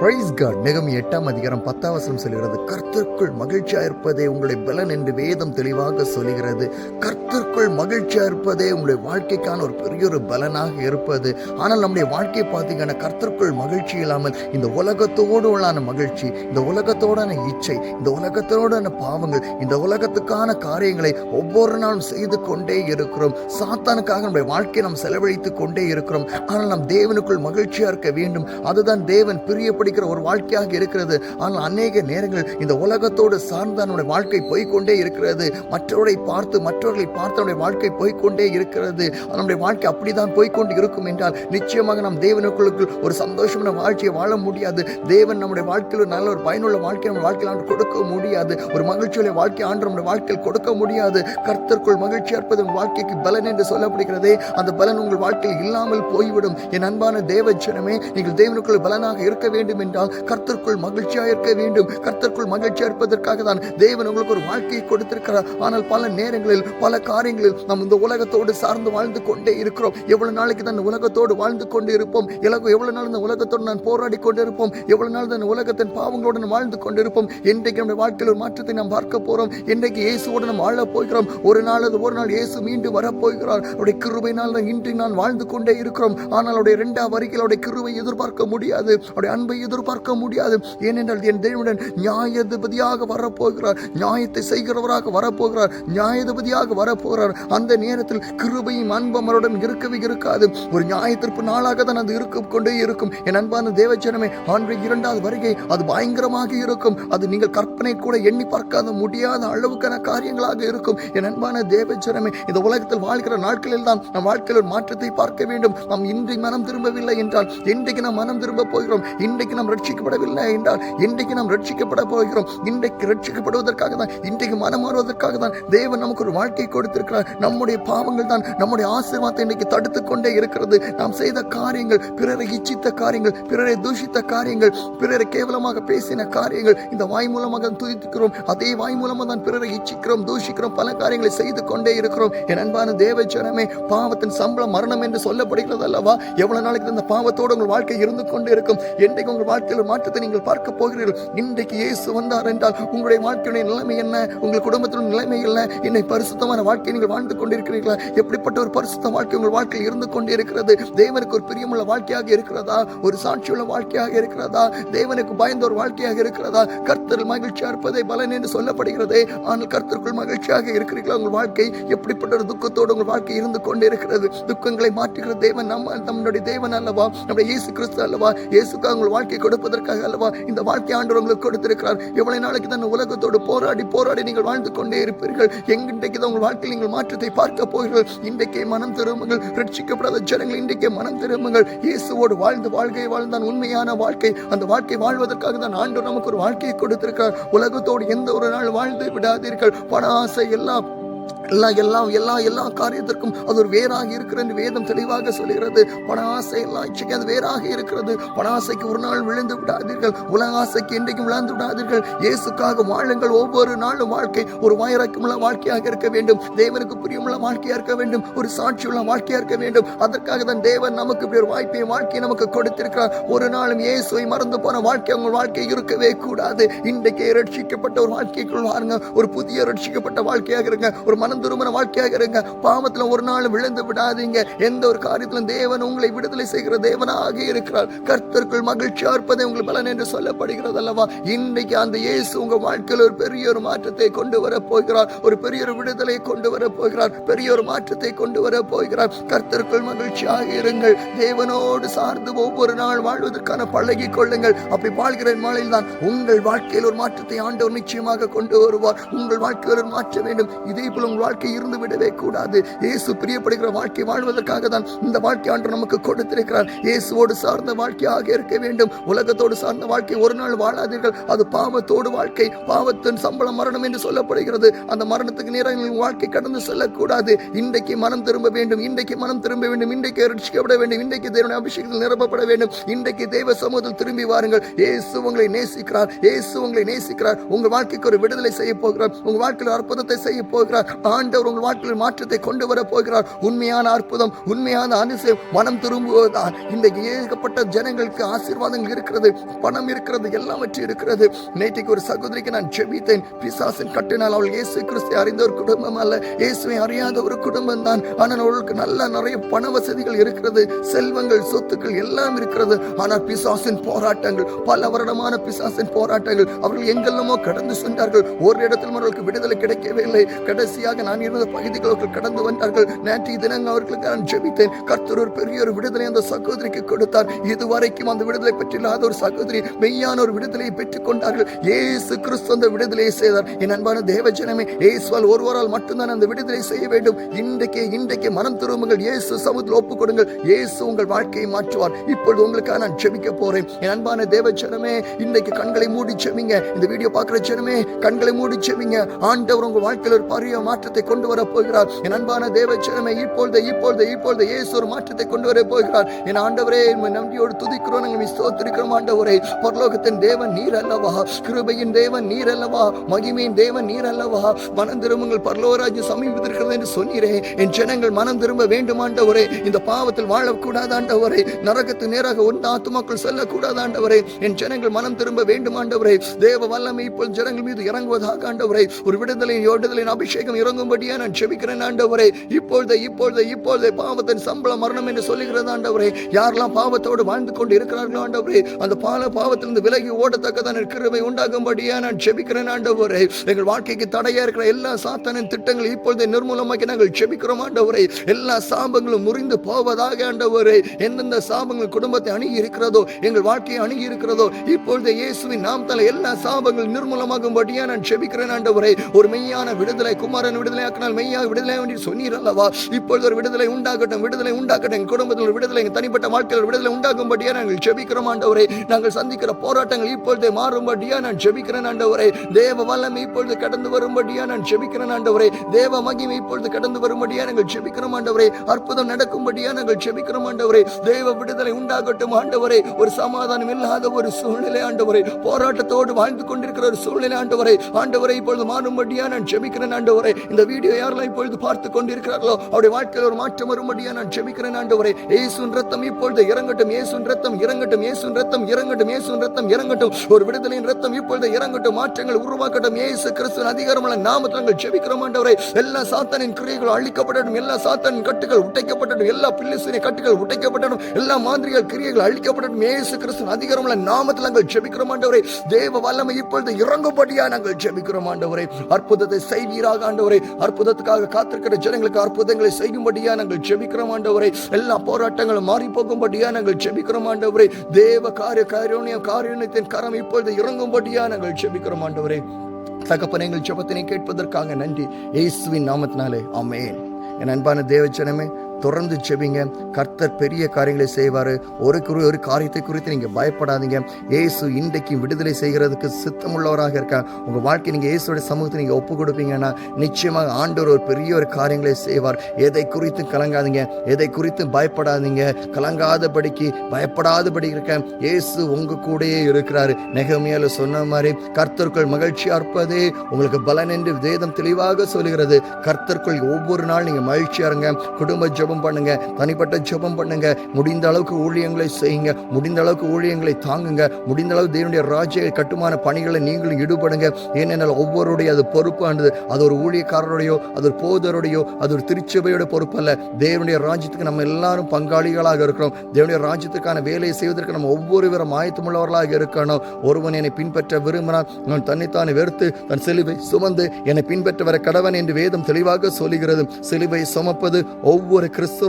Price God மிகவும் எட்டாம் அதிகாரம் பத்தாம் வசனம் சொல்கிறது கர்த்தருக்குள் மகிழ்ச்சியா இருப்பதே உங்களை பலன் என்று வேதம் தெளிவாக சொல்கிறது. கர்த்தருக்குள் மகிழ்ச்சியாக இருப்பதே உங்களுடைய வாழ்க்கைக்கான ஒரு பெரிய ஒரு பலனாக இருப்பது. ஆனால் நம்முடைய வாழ்க்கை பார்த்தீங்கன்னா கர்த்தருக்குள் மகிழ்ச்சி இல்லாமல் இந்த உலகத்தோடு உள்ளான மகிழ்ச்சி இந்த உலகத்தோடான இச்சை இந்த உலகத்தோடான பாவங்கள் இந்த உலகத்துக்கான காரியங்களை ஒவ்வொரு நாளும் செய்து கொண்டே இருக்கிறோம். சாத்தானுக்காக நம்முடைய வாழ்க்கையை நாம் செலவழித்து கொண்டே இருக்கிறோம். ஆனால் நாம் தேவனுக்குள் மகிழ்ச்சியாக இருக்க வேண்டும். அதுதான் தேவன் பிரியப்படுகிற ஒரு வாழ்க்கையாக இருக்கிறது. ஆனால் அநேக நேரங்கள் இந்த உலகத்தோடு சார்ந்த நம்முடைய வாழ்க்கை போய்கொண்டே இருக்கிறது. மற்றவரை பார்த்து மற்றவர்களை பார்த்து நம்முடைய வாழ்க்கை போய்கொண்டே இருக்கிறது. நம்முடைய வாழ்க்கை அப்படிதான் போய்கொண்டு இருக்கும் என்றால் நிச்சயமாக நாம் தேவனுக்குள்ளுக்குள் ஒரு சந்தோஷமான வாழ்க்கையை வாழ முடியாது. தேவன் நம்முடைய வாழ்க்கையில் ஒரு நல்ல ஒரு பயனுள்ள வாழ்க்கை நம்ம வாழ்க்கையில் ஆண்டு கொடுக்க முடியாது. ஒரு மகிழ்ச்சியுடைய வாழ்க்கை ஆண்டு நம்முடைய வாழ்க்கையில் கொடுக்க முடியாது. கர்த்தர்க்குள் மகிழ்ச்சி அற்பது வாழ்க்கைக்கு பலன் என்று சொல்லப்படுகிறதே அந்த பலன் உங்கள் வாழ்க்கையில் இல்லாமல் போய்விடும். என் அன்பான தேவச்சனமே நீங்கள் தேவனுக்குள் பலனாக இருக்க வேண்டும் என்றால் கர்த்தர்க்குள் மகிழ்ச்சியாக இருக்க வேண்டும். கர்த்தர்க்குள் மகிழ்ச்சியா இருப்பதற்காக தான் தேவன் உங்களுக்கு ஒரு வாழ்க்கையை கொடுத்திருக்கிறார். ஆனால் பல நேரங்களில் பல காரியங்கள் காரியங்களில் நாம் இந்த உலகத்தோடு சார்ந்து வாழ்ந்து கொண்டே இருக்கிறோம். எவ்வளவு நாளைக்கு தான் உலகத்தோடு வாழ்ந்து கொண்டு இருப்போம் எவ்வளவு நாள் இந்த உலகத்தோடு நான் போராடி கொண்டு இருப்போம் எவ்வளவு நாள் இந்த உலகத்தின் பாவங்களோடு வாழ்ந்து கொண்டு இருப்போம் இன்றைக்கு நம்முடைய வாழ்க்கையில் ஒரு மாற்றத்தை நாம் பார்க்க போறோம். இன்றைக்கு இயேசுவோடு நாம் வாழ போகிறோம். ஒரு நாள் அது ஒரு நாள் இயேசு மீண்டும் வரப்போகிறார் அவருடைய கிருபையினால் தான் இன்று நான் வாழ்ந்து கொண்டே இருக்கிறோம். ஆனால் அவருடைய இரண்டாம் வரிகள் அவருடைய கிருபை எதிர்பார்க்க முடியாது. அவருடைய அன்பை எதிர்பார்க்க முடியாது. ஏனென்றால் என் தேவனுடன் நியாயாதிபதியாக வரப்போகிறார் நியாயத்தை செய்கிறவராக வரப்போகிறார் நியாயாதிபதியாக வரப்போகிறார் அந்த நேரத்தில் கிருபையும் அன்பும் அவருடன் இருக்கவே இருக்காது. ஒரு நியாயத்திற்பு நாளாக தான் அது இருக்க கொண்டே இருக்கும். என் அன்பான தேவச்சனமே ஆண்டு இரண்டாவது வருகை அது பயங்கரமாக இருக்கும். அது நீங்கள் கற்பனை கூட எண்ணி பார்க்காத முடியாத அளவுக்கான காரியங்களாக இருக்கும். என் அன்பான தேவச்சனமே இந்த உலகத்தில் வாழ்கிற நாட்களில் தான் நம் வாழ்க்கையில் ஒரு மாற்றத்தை பார்க்க வேண்டும். நாம் இன்றைக்கு மனம் திரும்பவில்லை என்றால் இன்றைக்கு நாம் மனம் திரும்ப போகிறோம். இன்றைக்கு நாம் ரட்சிக்கப்படவில்லை என்றால் இன்றைக்கு நாம் ரட்சிக்கப்பட போகிறோம். இன்றைக்கு ரட்சிக்கப்படுவதற்காக தான் இன்றைக்கு மனம் மாறுவதற்காக தான் தேவன் நமக்கு ஒரு வாழ்க்கை கொடுத்திருக்கிறார். நம்முடைய பாவங்கள் தான் நம்முடைய ஆசீர்வாதத்தை இன்றைக்கு தடுத்து கொண்டே இருக்கிறது. நாம் செய்த காரியங்கள் பிறரை இச்சித்த காரியங்கள் பிறரை தூஷித்த காரியங்கள் பிறரை கேவலமாக பேசின காரியங்கள் இந்த வாய் மூலமாக துதித்துக்கிறோம் அதே வாய் மூலமாக தான் பிறரை இச்சிக்கிறோம் தூஷிக்கிறோம் பல காரியங்களை செய்து கொண்டே இருக்கிறோம். என் அன்பான தேவச்சனமே பாவத்தின் சம்பளம் மரணம் என்று சொல்லப்படுகிறது அல்லவா? எவ்வளவு நாளைக்கு இந்த பாவத்தோடு உங்கள் வாழ்க்கை இருந்து கொண்டே இருக்கும்? என்றைக்கு உங்கள் வாழ்க்கையில் மாற்றத்தை நீங்கள் பார்க்க போகிறீர்கள்? இன்றைக்கு இயேசு வந்தார் என்றால் உங்களுடைய வாழ்க்கையுடைய நிலைமை என்ன? உங்கள் குடும்பத்தினுடைய நிலைமை என்ன? என்னை பரிசுத்தமான வாழ்க்கை நீங்கள் வாழ்ந்து கொண்டிருக்கிறீர்களா? எப்படிப்பட்ட ஒரு பரிசுத்த வாழ்க்கை உங்கள் வாழ்க்கையில் இருந்து கொண்டே இருக்கிறது தேவனுக்கு ஒரு பிரியமுள்ள வாழ்க்கையாக இருக்கிறதா? ஒரு சாட்சியுள்ள வாழ்க்கையாக இருக்கிறதா? தேவனுக்கு பயந்த ஒரு வாழ்க்கையாக இருக்கிறதா? கர்த்தர் மகிழ்ச்சியா இருப்பதே பலன் என்று சொல்லப்படுகிறது. ஆனால் கர்த்தருக்குள் மகிழ்ச்சியாக இருக்கிறீர்களா? உங்கள் வாழ்க்கை எப்படிப்பட்ட ஒரு துக்கத்தோடு உங்கள் வாழ்க்கை இருந்து கொண்டே இருக்கிறது துக்கங்களை மாற்றுகிற தேவன் நம்ம நம்மளுடைய தேவன் அல்லவா? நம்முடைய இயேசு கிறிஸ்து அல்லவா? இயேசுக்காக உங்கள் வாழ்க்கை கொடுப்பதற்காக அல்லவா? இந்த வாழ்க்கை ஆண்டு உங்களுக்கு கொடுத்திருக்கிறார். எவ்வளவு நாளைக்கு தான் உலகத்தோடு போராடி போராடி நீங்கள் வாழ்ந்து கொண்டே இருப்பீர்கள்? எங்கிட்டைக்கு தான் உங்கள் வாழ்க்கையில் நீங்கள் மாற்றத்தை பார்க்க போகிறீர்கள். இன்றைக்கே மனம் திரும்புங்கள். ரட்சிக்கப்படாத ஜனங்கள் இன்றைக்கே மனம் திரும்புங்கள். இயேசுவோடு வாழ்ந்து வாழ்க்கையை வாழ்ந்தான் உண்மையான வாழ்க்கை. அந்த வாழ்க்கை வாழ்வதற்காக தான் ஆண்டு நமக்கு ஒரு வாழ்க்கையை கொடுத்திருக்கிறார். உலகத்தோடு எந்த ஒரு நாள் வாழ்ந்து விடாதீர்கள். பண ஆசை எல்லாம் எல்லா எல்லாம் எல்லா எல்லா காரியத்திற்கும் அது ஒரு வேறாக இருக்கிறது என்று வேதம் தெளிவாக சொல்கிறது. பண ஆசை எல்லாம் இச்சைக்கு அது வேறாக இருக்கிறது. பண ஆசைக்கு ஒரு நாள் விழுந்து விடாதீர்கள். உலக ஆசைக்கு என்றைக்கும் விழுந்து விடாதீர்கள். இயேசுக்காக வாழுங்கள். ஒவ்வொரு நாளும் வாழ்க்கை ஒரு வாயிறக்கமுள்ள வாழ்க்கையாக இருக்க வேண்டும். தேவனுக்கு பிரியமுள்ள வாழ்க்கையாக இருக்க வேண்டும். ஒரு சாட்சியுள்ள வாழ்க்கையாக இருக்க வேண்டும். அதற்காக தான் தேவன் நமக்கு இப்படி ஒரு வாய்ப்பை வாழ்க்கையை நமக்கு கொடுத்திருக்கிறார். ஒரு நாளும் இயேசுவை மறந்து போன வாழ்க்கை உங்கள் வாழ்க்கை இருக்கவே கூடாது. இன்றைக்கே ரட்சிக்கப்பட்ட ஒரு வாழ்க்கைக்குள் வாருங்க. ஒரு புதிய ரட்சிக்கப்பட்ட வாழ்க்கையாக இருங்க. ஒரு மனம் திருமண வாழ்க்கையாக இருங்க. பாவத்தில் ஒரு நாள் விழுந்து விடாதீங்க. எந்த ஒரு காரியத்திலும் தேவன் உங்களை விடுதலை செய்கிற தேவனாக இருக்கிறார். கர்த்தருக்குள் மகிழ்ச்சியா இருப்பதை உங்களுக்கு பலன் என்று சொல்லப்படுகிறது அல்லவா இன்றைக்கு அந்த இயேசு உங்க வாழ்க்கையில் ஒரு பெரிய ஒரு மாற்றத்தை கொண்டு வர போகிறார். ஒரு பெரிய ஒரு விடுதலை கொண்டு வர போகிறார். பெரிய ஒரு மாற்றத்தை கொண்டு வர போகிறார். கர்த்தருக்குள் மகிழ்ச்சியாக இருங்கள். தேவனோடு சார்ந்து ஒவ்வொரு நாள் வாழ்வதற்கான பழகி கொள்ளுங்கள். அப்படி வாழ்கிற நாளில் தான் உங்கள் வாழ்க்கையில் ஒரு மாற்றத்தை ஆண்டவர் நிச்சயமாக கொண்டு வருவார். உங்கள் வாழ்க்கையில் ஒரு மாற்ற வேண்டும். இதே போல உங்கள் வாழ்க்கை இருந்து விடவே கூடாது. இயேசு பிரியப்படுகிற வாழ்க்கை வாழ்வதற்காக தான் இந்த வாழ்க்கை ஆண்டு நமக்கு கொடுத்திருக்கிறார். இயேசுவோடு சார்ந்த வாழ்க்கையாக இருக்க வேண்டும். உலகத்தோடு சார்ந்த வாழ்க்கை ஒரு நாள் வாழாதீர்கள். அது பாவத்தோடு வாழ்க்கை. பாவத்தின் சம்பளம் மரணம் என்று சொல்லப்படுகிறது. அந்த மரணத்துக்கு நேரம் வாழ்க்கை கடந்து செல்லக்கூடாது. இன்றைக்கு மனம் திரும்ப வேண்டும். இன்றைக்கு மனம் திரும்ப வேண்டும். இன்றைக்கு ரட்சிக்கப்பட வேண்டும். இன்றைக்கு தேவனுடைய அபிஷேகத்தில் நிரப்பப்பட வேண்டும். இன்றைக்கு தேவ சமூகத்தில் திரும்பி வாருங்கள். இயேசு உங்களை நேசிக்கிறார். இயேசு உங்களை நேசிக்கிறார். உங்கள் வாழ்க்கைக்கு ஒரு விடுதலை செய்ய போகிறார். உங்கள் வாழ்க்கையில் அற்புதத்தை செய்ய போகிறார். ஆண்டவர் உங்கள் வாழ்க்கையில் மாற்றத்தை கொண்டு வர போகிறார். உண்மையான அற்புதம் உண்மையான அனுசயம் மனம் திரும்புவதுதான். இந்த ஏகப்பட்ட ஜனங்களுக்கு ஆசீர்வாதங்கள் இருக்கிறது பணம் இருக்கிறது எல்லாவற்றும் இருக்கிறது. நேற்றைக்கு ஒரு சகோதரிக்கு நான் ஜெபித்தேன். பிசாசின் கட்டினால் அவள் இயேசு கிறிஸ்து அறிந்த ஒரு குடும்பம் அல்ல. இயேசுவை அறியாத ஒரு குடும்பம் தான். ஆனால் அவளுக்கு நல்ல நிறைய பண வசதிகள் இருக்கிறது செல்வங்கள் சொத்துக்கள் எல்லாம் இருக்கிறது. ஆனால் பிசாசின் போராட்டங்கள் பல வருடமான பிசாசின் போராட்டங்கள் அவர்கள் எங்கெல்லாமோ கடந்து சென்றார்கள். ஒரு இடத்தில் அவர்களுக்கு விடுதலை கிடைக்கவே இல்லை. கடைசியாக நான் இருந்த பகுதிகளுக்கு கடந்து வந்தார்கள். நேற்றைய தினங்கள் அவர்களுக்கு நான் ஜெபித்தேன். கர்த்தர் ஒரு பெரிய ஒரு விடுதலை அந்த சகோதரிக்கு கொடுத்தார். இதுவரைக்கும் அந்த விடுதலை பெற்றில்லாத ஒரு சகோதரி மெய்யான ஒரு விடுதலையை பெற்றுக் கொண்டார்கள் ஏசு கிறிஸ்து அந்த விடுதலையை செய்தார். என் அன்பான தேவஜனமே ஏசுவால் ஒருவரால் மட்டும்தான் அந்த விடுதலை செய்ய வேண்டும். இன்றைக்கே இன்றைக்கு மனம் திரும்புங்கள். இயேசு சமூகத்தில் ஒப்புக் கொடுங்கள் இயேசு உங்கள் வாழ்க்கையை மாற்றுவார். இப்பொழுது உங்களுக்காக நான் ஜெபிக்க போறேன். என் அன்பான தேவஜனமே இன்றைக்கு கண்களை மூடி செவிங்க இந்த வீடியோ பார்க்குற ஜனமே கண்களை மூடி செவிங்க ஆண்டவர் உங்கள் வாழ்க்கையில் ஒரு பரிய மாற்றத்தை மாற்றத்தை கொண்டு வர போகிறார். என் அன்பான தேவ ஜனமே இப்பொழுது இப்பொழுது இப்பொழுது இயேசு ஒரு மாற்றத்தை கொண்டு வர போகிறார். என் ஆண்டவரே நம்பியோடு துதிக்கிறோம். நாங்கள் ஸ்தோத்திரிக்கிறோம் ஆண்டவரே. பரலோகத்தின் தேவன் நீர் அல்லவா? கிருபையின் தேவன் நீர் அல்லவா? மகிமையின் தேவன் நீர் அல்லவா? மனம் திரும்புங்கள் பரலோராஜ்யம் சமீபத்திருக்கிறது என்று சொன்னீரே. என் ஜனங்கள் மனம் திரும்ப வேண்டும் ஆண்டவரே. இந்த பாவத்தில் வாழக்கூடாது ஆண்டவரே. நரகத்து நேராக ஒன்று ஆத்துமாக்கள் செல்லக்கூடாது ஆண்டவரே. என் ஜனங்கள் மனம் திரும்ப வேண்டும் ஆண்டவரே. தேவ வல்லமை இப்போது ஜனங்கள் மீது இறங்குவதாக ஆண்டவரே. ஒரு விடுதலை விடுதலின் அபிஷேகம் இறங்கும் வாங்கும்படியா நான் செபிக்கிறேன் ஆண்டவரே. இப்பொழுது இப்பொழுது இப்பொழுது பாவத்தின் சம்பளம் மரணம் என்று சொல்லுகிறது ஆண்டவரே. யாரெல்லாம் பாவத்தோடு வாழ்ந்து கொண்டு இருக்கிறார்களோ ஆண்டவரே அந்த பால பாவத்திலிருந்து விலகி ஓடத்தக்கதான கிருபை உண்டாகும்படியா நான் செபிக்கிறேன் ஆண்டவரே. எங்கள் வாழ்க்கைக்கு தடையா இருக்கிற எல்லா சாத்தானின் திட்டங்களை இப்பொழுது நிர்மூலமாக்கி நாங்கள் செபிக்கிறோம் ஆண்டவரே. எல்லா சாபங்களும் முறிந்து போவதாக ஆண்டவரே. எந்தெந்த சாபங்கள் குடும்பத்தை அணுகி இருக்கிறதோ எங்கள் வாழ்க்கையை அணுகி இருக்கிறதோ இப்பொழுது இயேசுவின் நாம் தலை எல்லா சாபங்கள் நிர்மூலமாகும்படியா நான் செபிக்கிறேன் ஆண்டவரே. ஒரு மெய்யான விடுதலை குமாரன் விடுதலை ஆக்கினால் மெய்யாக விடுதலை வேண்டி சொன்னீர் அல்லவா இப்பொழுது ஒரு விடுதலை உண்டாகட்டும் விடுதலை உண்டாகட்டும். எங்கள் குடும்பத்தில் ஒரு விடுதலை எங்கள் தனிப்பட்ட வாழ்க்கையில் ஒரு விடுதலை உண்டாகும்படியா நாங்கள் ஜெபிக்கிறோம் ஆண்டவரே. நாங்கள் சந்திக்கிற போராட்டங்கள் இப்பொழுது மாறும்படியா நான் ஜெபிக்கிறேன் ஆண்டவரே. தேவ வல்லமை இப்பொழுது கடந்து வரும்படியா நான் ஜெபிக்கிறேன் ஆண்டவரே. தேவ மகிமை இப்பொழுது கடந்து வரும்படியா நாங்கள் ஜெபிக்கிறோம் ஆண்டவரே. அற்புதம் நடக்கும்படியா நாங்கள் ஜெபிக்கிறோம் ஆண்டவரே. தேவ விடுதலை உண்டாகட்டும் ஆண்டவரே. ஒரு சமாதானம் இல்லாத ஒரு சூழ்நிலை ஆண்டவரே. போராட்டத்தோடு வாழ்ந்து கொண்டிருக்கிற ஒரு சூழ்நிலை ஆண்டவரே. ஆண்டவரை இப்பொழுது மாறும்படியா நான் ஜெபிக்கிறேன் ஆண்டவரே. இந்த வீடியோ யாரெல்லாம் இப்பொழுது பார்த்து கொண்டிருக்கிறார்களோ அவருடைய வாழ்க்கையில் ஒரு மாற்றம் வரும்படியா நான் ஜெபிக்கிறேன் ஆண்டவரே. இயேசுன் ரத்தம் இப்பொழுது இறங்கட்டும் ஏசுன் ரத்தம் இறங்கட்டும் ஏசுன் ரத்தம் இறங்கட்டும் ஏசுன் ரத்தம் இறங்கட்டும். ஒரு விடுதலையின் ரத்தம் இப்பொழுது இறங்கட்டும் மாற்றங்கள் உருவாக்கட்டும். இயேசு கிறிஸ்துவின் அதிகாரமுள்ள நாமத்தில் நாங்கள் ஜெபிக்கிறோம் ஆண்டவரே. எல்லா சாத்தானின் கிரியைகள் அழிக்கப்படட்டும் எல்லா சாத்தானின் கட்டுகள் உடைக்கப்படட்டும் எல்லா பில்லிசினை கட்டுகள் உடைக்கப்படட்டும் எல்லா மாந்திரிகள் கிரியைகள் அழிக்கப்படட்டும். இயேசு கிறிஸ்துவின் அதிகாரமுள்ள நாமத்தில் நாங்கள் ஜெபிக்கிறோம் ஆண்டவரே. தேவ வல்லமை இப்பொழுது இறங்கும்படியா நாங்கள் ஜெபிக்கிறோம் ஆண்டவரே. அற்புதத்தை செய்வீராக ஆண்டவரே. அற்புதத்துக்காக காத்திருக்கிற ஜனங்களுக்கு அற்புதங்களை செய்யும்படியா நாங்கள் ஜெபிக்கிறோம் ஆண்டவரை. எல்லா போராட்டங்களும் மாறி போகும்படியா நாங்கள் ஜெபிக்கிறோம் ஆண்டவரை. தேவ காரிய காரியம் காரியத்தின் கரம் இப்பொழுது இறங்கும்படியா நாங்கள் ஜெபிக்கிறோம் ஆண்டவரை. தகப்பன எங்கள் ஜெபத்தினை கேட்பதற்காக நன்றி. இயேசுவின் நாமத்தினாலே அமேன் என் அன்பான தேவச்சனமே தொடர்ந்து செபிங்க கர்த்தர் பெரிய காரியங்களை செய்வார். ஒரு குறி ஒரு காரியத்தை குறித்து நீங்கள் பயப்படாதீங்க. இயேசு இன்றைக்கு விடுதலை செய்கிறதுக்கு சித்தமுள்ளவராக இருக்கா உங்கள் வாழ்க்கை நீங்கள் இயேசுடைய சமூகத்தை நீங்கள் ஒப்பு கொடுப்பீங்கன்னா நிச்சயமாக ஆண்டவர் ஒரு பெரிய ஒரு காரியங்களை செய்வார். எதை குறித்து கலங்காதீங்க. எதை குறித்து பயப்படாதீங்க. கலங்காதபடிக்கு பயப்படாதபடி இருக்க. இயேசு உங்க கூடயே இருக்கிறாரு. நெகமையால் சொன்ன மாதிரி கர்த்தருக்குள் மகிழ்ச்சி அற்பதே உங்களுக்கு பலன் என்று வேதம் தெளிவாக சொல்லுகிறது. கர்த்தருக்குள் ஒவ்வொரு நாள் நீங்க மகிழ்ச்சியா இருங்க. குடும்ப ஜெபம் பண்ணுங்க. தனிப்பட்ட ஜெபம் பண்ணுங்க. முடிந்த அளவுக்கு ஊழியங்களை செய்யுங்க. முடிந்த அளவுக்கு ஊழியங்களை தாங்குங்க. முடிந்த அளவு தேவனுடைய ராஜ்ய கட்டுமான பணிகளை நீங்களும் ஈடுபடுங்க. ஏனென்றால் ஒவ்வொருடைய அது பொறுப்பானது. அது ஒரு ஊழியக்காரருடையோ அது ஒரு போதருடையோ அது ஒரு திருச்சபையோட பொறுப்பு அல்ல தேவனுடைய ராஜ்யத்துக்கு நம்ம எல்லாரும் பங்காளிகளாக இருக்கிறோம் தேவனுடைய ராஜ்யத்துக்கான வேலையை செய்வதற்கு நம்ம ஒவ்வொரு ஒவ்வொருவரும் ஆயத்தமுள்ளவர்களாக இருக்கணும். ஒருவன் என்னை பின்பற்ற விரும்பினான் நான் தன்னைத்தானே வெறுத்து தன் சிலுவை சுமந்து என்னை பின்பற்ற வர கடவன் என்று வேதம் தெளிவாக சொல்லுகிறது. சிலுவை சுமப்பது ஒவ்வொரு ക്രിസ്തു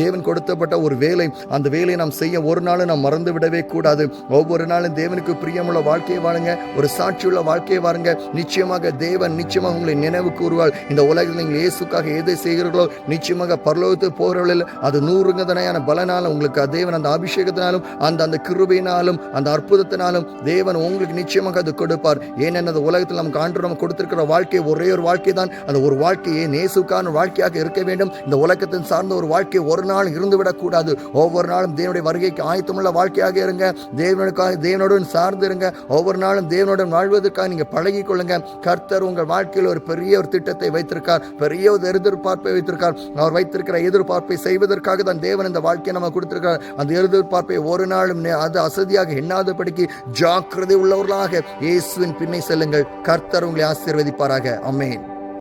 தேவன் கொடுத்தப்பட்ட ஒரு வேலை. அந்த வேலையை நாம் செய்ய ஒரு நாளும் நாம் மறந்து விடவே கூடாது. ஒவ்வொரு நாளும் தேவனுக்கு பிரியமுள்ள வாழ்க்கையை வாழுங்க ஒரு சாட்சியுள்ள வாழ்க்கையை வாருங்க. நிச்சயமாக தேவன் நிச்சயமாக உங்களை நினைவு கூறுவாள் இந்த உலகத்தில் நீங்கள் இயேசுக்காக எதை செய்கிறீர்களோ நிச்சயமாக பரலோகத்து போகிறவர்களில் அது நூறுங்கதனையான பலனாலும் உங்களுக்கு தேவன் அந்த அபிஷேகத்தினாலும் அந்த அந்த கிருபையினாலும் அந்த அற்புதத்தினாலும் தேவன் உங்களுக்கு நிச்சயமாக அது கொடுப்பார். ஏனென்ன அந்த உலகத்தில் நமக்கு ஆண்டு நம்ம கொடுத்திருக்கிற வாழ்க்கை ஒரே ஒரு வாழ்க்கை தான் அந்த ஒரு வாழ்க்கையை நேசுக்கான வாழ்க்கையாக இருக்க வேண்டும். இந்த உலகத்தின் சார்ந்த ஒரு வாழ்க்கை ஒரு ஒவ்வொரு நாளும் இருந்துவிடக்கூடாது. ஒவ்வொரு நாளும் தேவனுடைய வருகைக்கு ஆயத்தமுள்ள வாழ்க்கையாக இருங்க. தேவனுக்காக தேவனுடன் சார்ந்து இருங்க. ஒவ்வொரு நாளும் தேவனுடன் வாழ்வதற்காக நீங்கள் பழகி கொள்ளுங்க. கர்த்தர் உங்கள் வாழ்க்கையில் ஒரு பெரிய ஒரு திட்டத்தை வைத்திருக்கார். பெரிய ஒரு எதிர்பார்ப்பை வைத்திருக்கார். அவர் வைத்திருக்கிற எதிர்பார்ப்பை செய்வதற்காக தான் தேவன் இந்த வாழ்க்கையை நம்ம கொடுத்திருக்கிறார். அந்த எதிர்பார்ப்பை ஒரு நாளும் அது அசதியாக எண்ணாதபடிக்கு ஜாக்கிரதை உள்ளவர்களாக இயேசுவின் பின்னை செல்லுங்கள். கர்த்தர் உங்களை ஆசீர்வதிப்பாராக. அமேன்